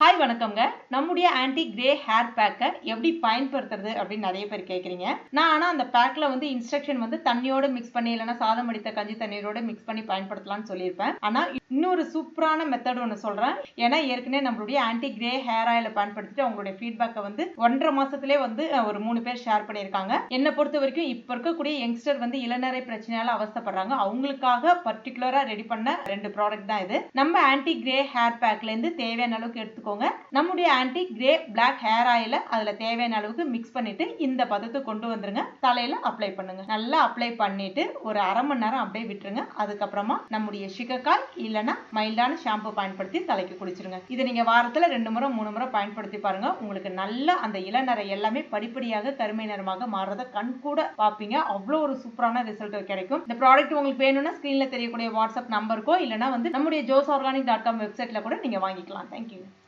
Hi வணக்கம்ங்க. நம்முடைய anti grey hair பேக்கை எப்படி பயன்படுத்துறது அப்படின்னு நிறைய பேர் கேட்குறீங்க நான் ஆனால் அந்த பேக்கில் வந்து இன்ஸ்ட்ரக்ஷன் வந்து தண்ணியோட மிக்ஸ் பண்ணி இல்லைன்னா சாதம் அடித்த கஞ்சி தண்ணீரோட மிக்ஸ் பண்ணி பயன்படுத்தலாம்னு சொல்லியிருப்பேன். ஆனால் இன்னொரு சூப்பரான மெத்தட் ஒன்று சொல்கிறேன் ஏன்னா ஏற்கனவே நம்மளுடைய ஆன்டி கிரே ஹேர் ஆயிலை பயன்படுத்திட்டு அவங்களுடைய ஃபீட்பேக்கை வந்து ஒன்றரை மாதத்துலேயே வந்து ஒரு மூணு பேர் ஷேர் பண்ணியிருக்காங்க. என்னை பொறுத்த வரைக்கும் இப்போ இருக்கக்கூடிய யங்ஸ்டர் வந்து இளநரை பிரச்சனையால அவஸ்தப்படுறாங்க. அவங்களுக்காக பர்டிகுலராக ரெடி பண்ண ரெண்டு ப்ராடக்ட் தான் இது. நம்ம ஆன்டி கிரே ஹேர் பேக்லேருந்து தேவையான அளவுக்கு எடுத்துக்கோங்க. நம்முடைய ஆன்டி கிரே பிளாக் ஹேர் ஆயில அதில் தேவையான அளவுக்கு மிக்ஸ் பண்ணிட்டு இந்த பதத்தை கொண்டு வந்துருங்க. தலையில் அப்ளை பண்ணுங்க. நல்லா அப்ளை பண்ணிட்டு ஒரு அரை மணி நேரம் அப்படியே விட்டுருங்க. அதுக்கப்புறமா நம்முடைய சிகக்காய் இல்லைன்னா மைல்டான ஷாம்பு பயன்படுத்தி தலைக்கு குளிச்சிருங்க. இதை நீங்க வாரத்துல ரெண்டு முறை மூணு முறை பயன்படுத்தி பாருங்க. உங்களுக்கு நல்ல அந்த இளநரை எல்லாமே படிப்படியாக கருமை நிறமாக மாறுறத கண் கூட பார்ப்பீங்க. அவ்வளோ ஒரு சூப்பரான ரிசல்ட் கிடைக்கும். இந்த ப்ராடக்ட் உங்களுக்கு வேணும்னா ஸ்கிரீன்ல தெரியக்கூடிய வாட்ஸ்அப் நம்பருக்கோ இல்லைன்னா வந்து நம்முடைய ஜோஸ் ஆர்கானிக் டாட் காம் வெப்சைட்ல கூட நீங்க வாங்கிக்கலாம். தேங்க்யூ